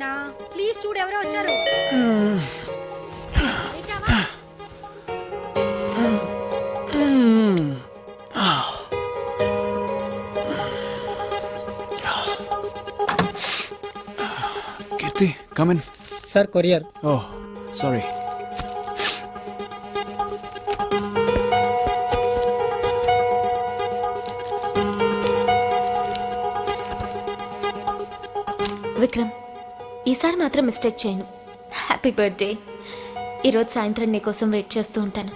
నాన్న ప్లీజ్ చూడు ఎవరో వచ్చారు? Keerthi come in sir courier oh sorry Vikram ఈసారి మాత్రం మిస్టేక్ చేయను. హ్యాపీ బర్త్డే ఈరోజు సాయంత్రం నీ కోసం వెయిట్ చేస్తూ ఉంటాను.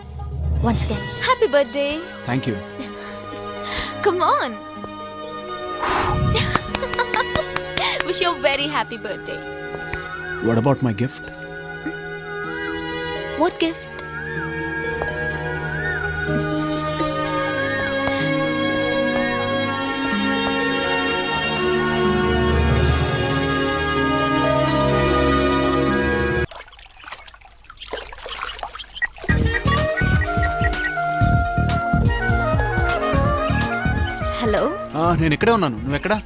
Once again happy birthday thank you come on wish you very happy birthday what about my gift what gift నేను ఇక్కడే ఉన్నాను. నువ్వు ఎక్కడ?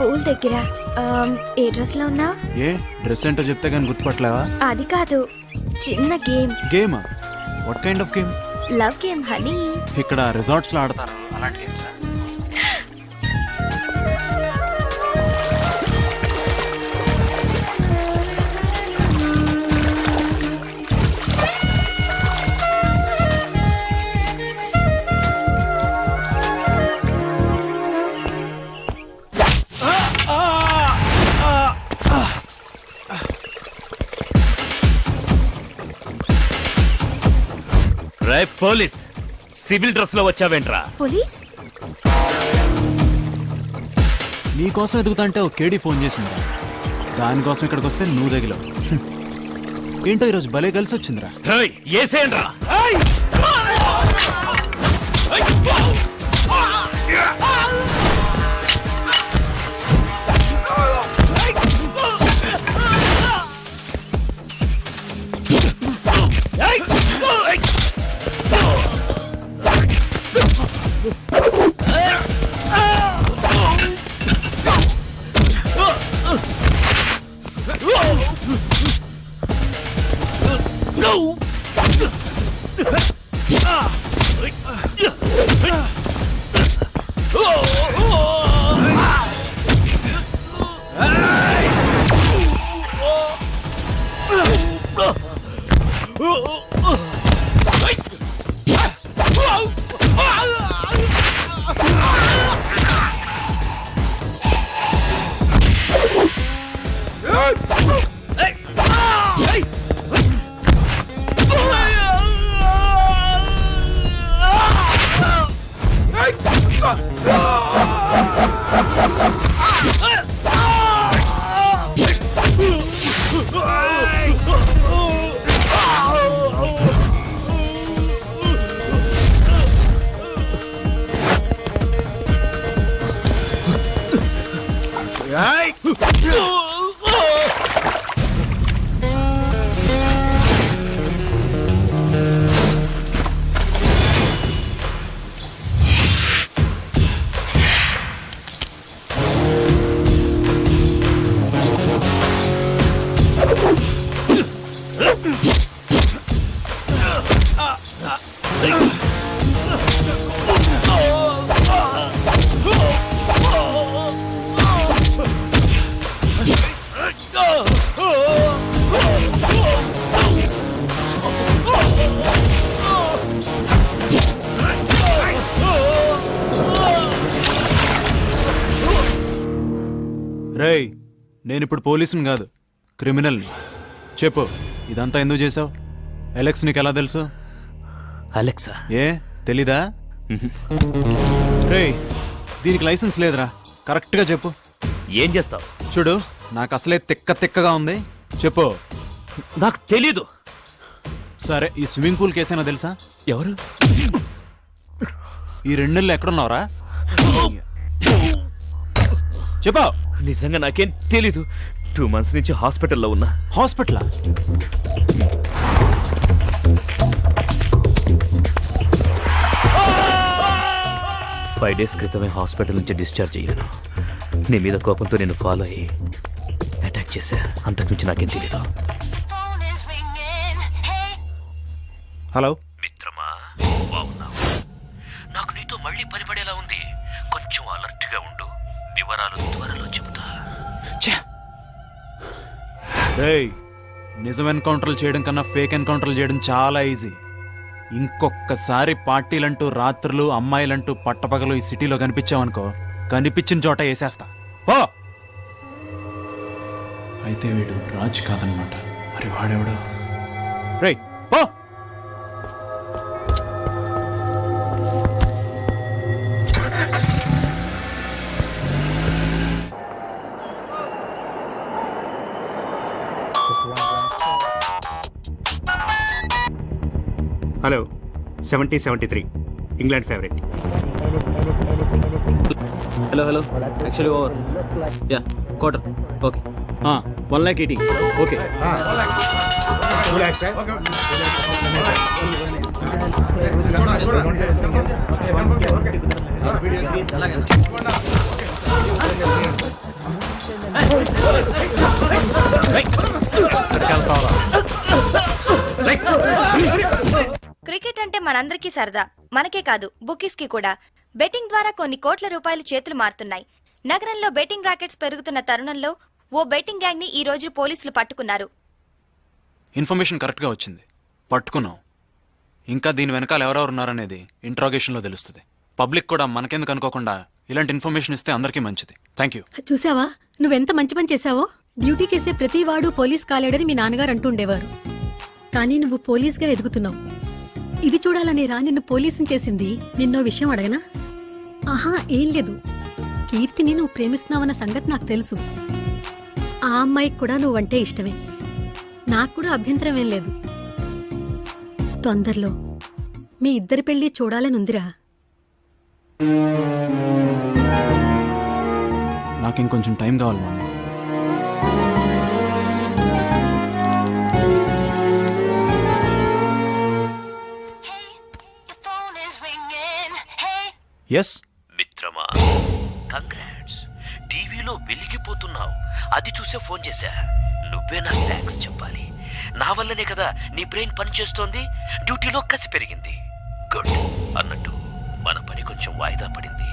పూల్ దగ్గర. ఏ డ్రెస్లో ఉన్నా? ఏ? డ్రెస్ ఏంటో చెప్తే కానీ గుర్తుపట్టలేవా? అది కాదు. చిన్న game. గేమా? What kind of game love game honey. ఇక్కడ రిసార్ట్స్లో ఆడతారు. అలాంటి గేమ్స్ రే పోలీస్. సివిల్ డ్రెస్లో వచ్చావేంట్రా? పోలీస్? నీకోసం ఎదుగుతాంటే ఓ కేడీ ఫోన్ చేసిందిరా దానికోసం ఇక్కడికి వస్తే నువ్వు తగిలావు హ్మ్. ఏంటో ఈరోజు భలే కలిసి వచ్చిందిరా. రేయ్ ఏసేయండ్రా. రేయ్ నేను ఇప్పుడు పోలీసుని కాదు క్రిమినల్ని. చెప్పు ఇదంతా ఎందుకు చేసావు ఎలెక్స్ నీకు ఎలా తెలుసు? అలెక్సా? ఏ తెలీదా? రేయ్ దీనికి లైసెన్స్ లేదురా. కరెక్ట్గా చెప్పు. ఏం చేస్తావు? చూడు నాకు అసలే తిక్క తిక్కగా ఉంది. చెప్పు. నాకు తెలీదు. సరే ఈ స్విమ్మింగ్ పూల్ కేసైనా తెలుసా? ఎవరు? ఈ రెండు నెలలు ఎక్కడున్నావురా? చెప్పు నిజంగా నాకేం తెలీదు. టూ మంత్స్ నుంచి హాస్పిటల్లో ఉన్నా. హాస్పిటల్? ఫైవ్ డేస్ క్రితమే హాస్పిటల్ నుంచి డిశ్చార్జ్ అయ్యాను. నీ మీద కోపంతో నేను ఫాలో అయ్యి అటాక్ చేశా. అంతకుమించి నాకేం తెలీదు. హలో? మిత్రమా బాగున్నావు? నాకు నీతో మళ్ళీ పని పడేలా ఉంది. కొంచెం అలర్ట్గా ఉండు. వివరాలు త్వరలో చెబుతా. రేయ్ నిజం ఎన్కౌంటర్లు చేయడం కన్నా ఫేక్ ఎన్కౌంటర్లు చేయడం చాలా ఈజీ. ఇంకొకసారి పార్టీలంటూ రాత్రులు అమ్మాయిలంటూ పట్టపగలు ఈ సిటీలో కనిపించావనుకో కనిపించిన చోట వేసేస్తా. ఓ అయితే వీడు రాజ్ కాదనమాట. మరి వాడెవడు? రేయ్ hello seventy seventy three England favourite hello hello actually over yeah quarter okay one lakh eighty okay cricket అంటే మనందరికీ సరదా. మనకే కాదు బుకీస్కి కూడా. బెట్టింగ్ ద్వారా కొన్ని కోట్ల రూపాయలు చేతులు మారుతున్నాయి. నగరంలో బెట్టింగ్ రాకెట్స్ పెరుగుతున్న తరుణంలో ఓ బెట్టింగ్ గ్యాంగ్ని ఈ రోజు పోలీసులు పట్టుకున్నారు. ఇన్ఫర్మేషన్ కరెక్ట్గా వచ్చింది. పట్టుకున్నాం. ఇంకా దీని వెనకాల ఎవరెవరు ఉన్నారనేది ఇంట్రాగేషన్లో తెలుస్తుంది. పబ్లిక్ కూడా మనకెందుకు అనుకోకుండా ఇలాంటి ఇన్ఫర్మేషన్ ఇస్తే అందరికీ మంచిది. Thank you. చూసావా? నువ్వెంత మంచి పని చేశావో? డ్యూటీ చేసే ప్రతి వాడు పోలీస్ కాలేడని మీ నాన్నగారు అంటుండేవారు కానీ నువ్వు పోలీస్గా ఎదుగుతున్నావు. ఇది చూడాలనే రా నిన్ను పోలీసుని చేసింది. నిన్నో విషయం అడగనా? ఆహా ఏం లేదు. కీర్తిని నువ్వు ప్రేమిస్తున్నావన్న సంగతి నాకు తెలుసు. ఆ అమ్మాయికి కూడా నువ్వంటే ఇష్టమే. నాకు కూడా అభ్యంతరం ఏం లేదు. తొందరలో మీ ఇద్దరి పెళ్ళి చూడాలని ఉందిరా. నాకింకొంచెం టైం కావాలి మమ్మీ ఎస్ మిత్రమా కంగ్రాట్స్ టీవీలో వెలిగిపోతున్నావు అది చూసే ఫోన్ చేశా నువ్వే నాకు థ్యాంక్స్ చెప్పాలి నా వల్లనే కదా నీ బ్రెయిన్ పనిచేస్తోంది డ్యూటీలో కసి పెరిగింది గుడ్ అన్నట్టు మన పని కొంచెం వాయిదా పడింది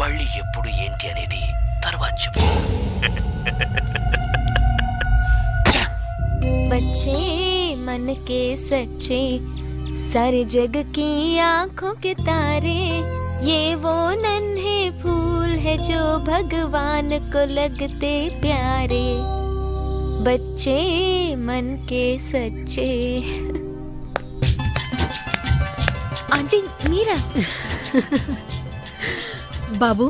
మళ్ళీ ఎప్పుడు ఏంటి అనేది తర్వాత చెప్పు बच्चे मन के सच्चे सारे जग की आंखों के तारे ये वो नन्हे फूल है जो भगवान को लगते प्यारे बच्चे मन के सच्चे ఆంటీ మీరా బాబు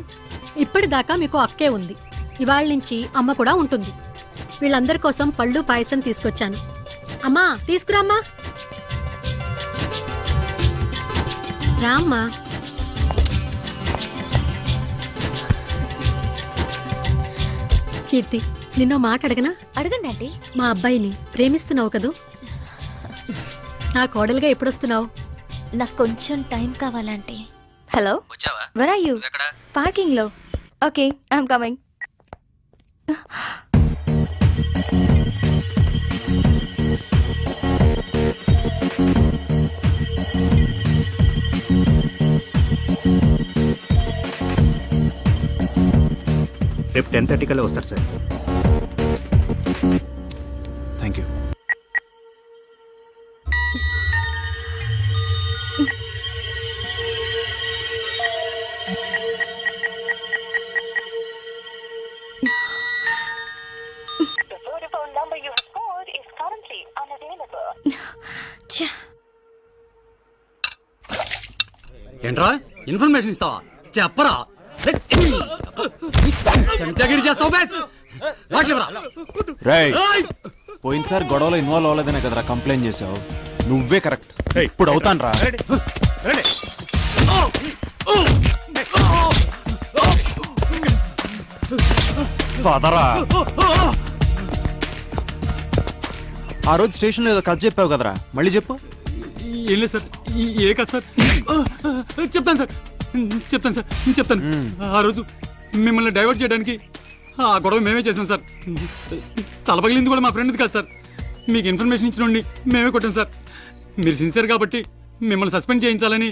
ఇప్పటిదాకా మీకు అక్కే ఉంది ఇవాళ నుంచి అమ్మ కూడా ఉంటుంది వీళ్ళందరి కోసం పళ్ళు పాయసం తీసుకొచ్చాను అమ్మా తీసుకురామ్మా రామ్మా కీర్తి నిన్నో మాట అడగనా? అడగండి ఆంటీ. మా అబ్బాయిని ప్రేమిస్తున్నావు కదూ? నా కోడలుగా ఎప్పుడొస్తున్నావు? నాకు కొంచెం టైం కావాలంటే హలో? వచ్చావా? వర్ ఆర్ యూ పార్కింగ్లో. ఓకే ఐఎమ్ కమింగ్ రేపు టెన్ థర్టీ కల్లా వస్తారు sir thank you The Vodafone number you have called is currently unavailable. ఏంట్రా ఇన్ఫర్మేషన్ ఇస్తావా చెప్పరా చెంచాగిరి చేస్తావు బే. వాట్లేవరా రేయ్ పోయినసారి గొడవలో ఇన్వాల్వ్ అవ్వలేదనే కదరా కంప్లైంట్ చేసావు. నువ్వే కరెక్ట్ ఇప్పుడు అవుతాను రా పదరా. ఆ రోజు స్టేషన్లో ఏదో కథ చెప్పావు కదరా. మళ్ళీ చెప్పు. ఏం లేదు సార్ ఈ- ఏ కాదు సార్? చెప్తాను సార్. చెప్తాను సార్ చెప్తాను. ఆ రోజు మిమ్మల్ని డైవర్ట్ చేయడానికి ఆ గొడవ మేమే చేసాం సార్. తల పగిలింది కూడా మా ఫ్రెండ్ది కాదు సార్. మీకు ఇన్ఫర్మేషన్ ఇచ్చిన మేమే కొట్టాం సార్. మీరు సిన్సియర్ కాబట్టి మిమ్మల్ని సస్పెండ్ చేయించాలని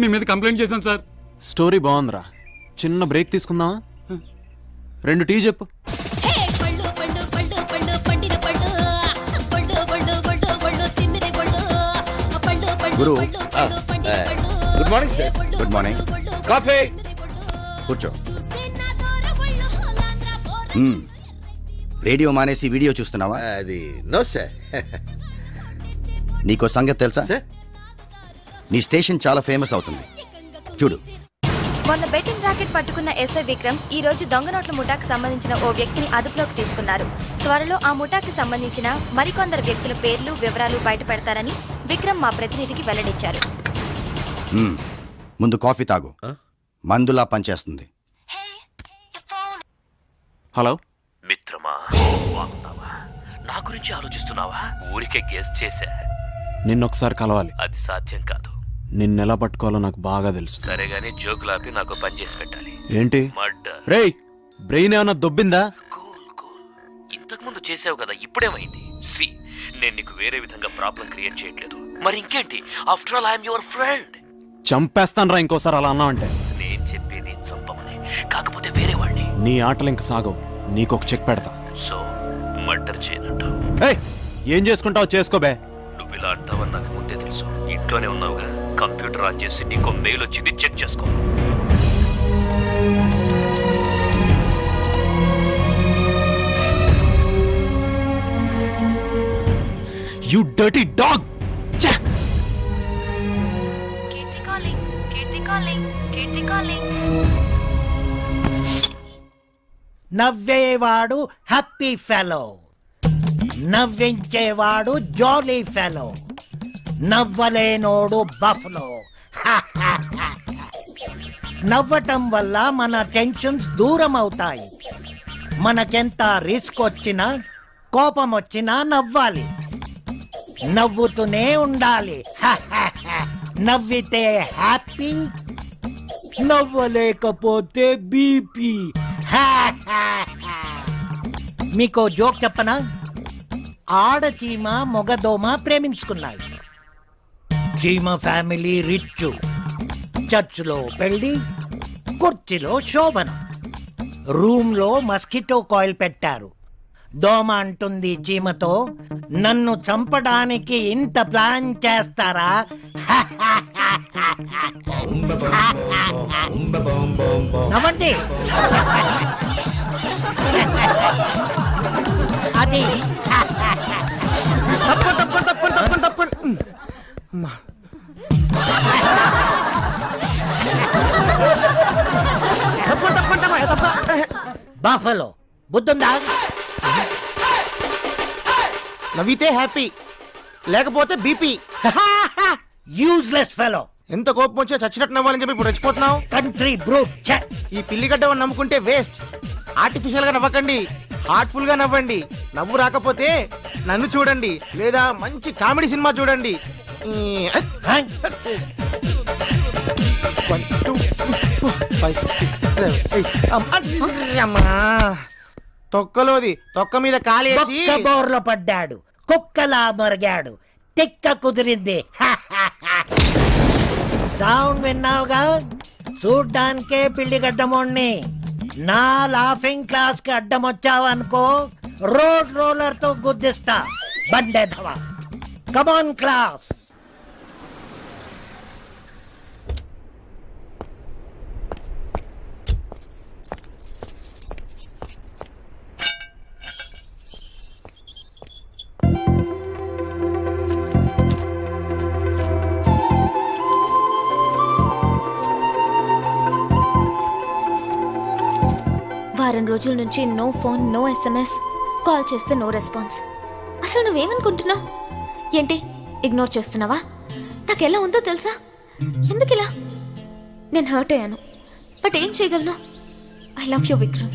మీ మీద కంప్లైంట్ చేశాం సార్. స్టోరీ బాగుందిరా. చిన్న బ్రేక్ తీసుకుందామా? రెండు టీ చెప్పు. పళ్ళు పళ్ళు పళ్ళు పళ్ళు పండిన పళ్ళు పళ్ళు పళ్ళు పళ్ళు పళ్ళు తిమ్మిరి పళ్ళు పళ్ళు పళ్ళు గురు. Good morning sir good morning coffee కూర్చో. రేడియో మానేసి వీడియో చూస్తున్నావా? అది నో సార్ నీకో సంగతి తెలుసా? సార్ నీ స్టేషన్ చాలా ఫేమస్ అవుతుంది. చూడు. మొన్న బెట్టింగ్ రాకెట్ పట్టుకున్న ఎస్ఐ విక్రమ్ ఈ రోజు దొంగ నోట్ల ముఠాకు సంబంధించిన ఓ వ్యక్తిని అదుపులోకి తీసుకున్నారు. త్వరలో ఆ ముఠాకి సంబంధించిన మరికొందరు వ్యక్తుల పేర్లు వివరాలు బయటపెడతారని విక్రమ్ మా ప్రతినిధికి వెల్లడించారు. మ్మ్. ముందు కాఫీ తాగు? మందులా పనిచేస్తుంది. హలో? మిత్రమా బాగున్నావా? నా గురించి ఆలోచిస్తున్నావా? ఊరికే గెస్ చేశా. నిన్నొకసారి కలవాలి. అది సాధ్యం కాదు. నిన్నెలా పట్టుకోవాలో నాకు బాగా తెలుసు. సరే గానీ జోకులాపి నాకు పని చేసి పెట్టాలి. ఏంటి? మర్డర్. రేయ్ బ్రెయిన్ ఏమన్నా దొబ్బిందా? Cool cool. ఇంతకు ముందు చేసావు కదా ఇప్పుడేమైంది? సి నేను నీకు వేరే విధంగా ప్రాబ్లం క్రియేట్ చేయట్లేదు. మరి ఇంకేంటి after all I'm your friend. చంపేస్తాను రా ఇంకోసారి అలా అన్నావంటే. నేను చెప్పేది చంపమని. కాకపోతే వేరే వాడిని. నీ ఆటలు ఇంక సాగవు. నీకొక చెక్ పెడతా. సో మర్డర్ చేయనంటావు ఏయ్ ఏం చేసుకుంటావు చేసుకోబే నువ్వు ఇలా అంటావని నాకు ముందే తెలుసు. ఇంట్లోనే ఉన్నావుగా. కంప్యూటర్ ఆన్ చేసి నీకు మెయిల్ వచ్చింది చెక్ చేసుకో. యు డర్టీ డాగ్ కాలింగ్ నవ్వేవాడు హ్యాపీ ఫెలో. నవ్వించేవాడు జాలీ ఫెలో. నవ్వలేనోడు బఫ్లో. నవ్వటం వల్ల మన టెన్షన్స్ దూరం అవుతాయి మనకెంత రిస్క్ వచ్చినా కోపం వచ్చినా నవ్వాలి. నవ్వుతూనే ఉండాలి. నవ్వితే హ్యాపీ నవ్వలేకపోతే బీపీ. మీకు జోక్ చెప్పనా? ఆడచీమ మొగదోమ ప్రేమించుకున్నాయి. చీమ ఫ్యామిలీ రిచ్ చర్చ్లో పెళ్ళి కుర్చీలో శోభన. రూమ్లో మస్కిటో కాయిల్ పెట్టారు. దోమ అంటుంది చీమతో నన్ను చంపడానికి ఇంత ప్లాన్ చేస్తారా? నవ్వండి. అది. తప్పు తప్పు తప్పు తప్పు తప్పు తప్పు తప్పు తప్పు బాఫలో. బుద్ధుందా? నవ్వితే హ్యాపీ లేకపోతే బీపీ. యూజ్లెస్ ఫెలో ఎంత కోపం వచ్చే చచ్చినట్టు నవ్వాలని చెప్పి ఇప్పుడు రెచ్చిపోతున్నావు? కంట్రీ బ్రూట్ ఈ పిల్లిగడ్డ నమ్ముకుంటే వేస్ట్ ఆర్టిఫిషియల్గా నవ్వకండి. హార్ట్ఫుల్గా నవ్వండి. నవ్వు రాకపోతే నన్ను చూడండి. లేదా మంచి కామెడీ సినిమా చూడండి. తొక్కలోది. తొక్క మీద కాలేసి బోర్లో పడ్డాడు. కుక్కలా మరిగాడు. తిక్క కుదిరింది. సౌండ్ విన్నావుగా? చూడ్డానికే పిల్లి గడ్డమోణ్ణి నా లాఫింగ్ క్లాస్కి అడ్డం వచ్చావనుకో రోడ్ రోలర్తో గుద్దిస్తా. బండేధవా. Come on class. వారం రోజుల నుంచి no phone no SMS call చేస్తే నో రెస్పాన్స్. అసలు నువ్వేమనుకుంటున్నావు? ఏంటి ఇగ్నోర్ చేస్తున్నావా? నాకు ఎలా ఉందో తెలుసా? ఎందుకు ఇలా నేను హర్ట్ అయ్యాను. బట్ ఏం చేయగలను? I love you Vikram.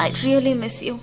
I really miss you.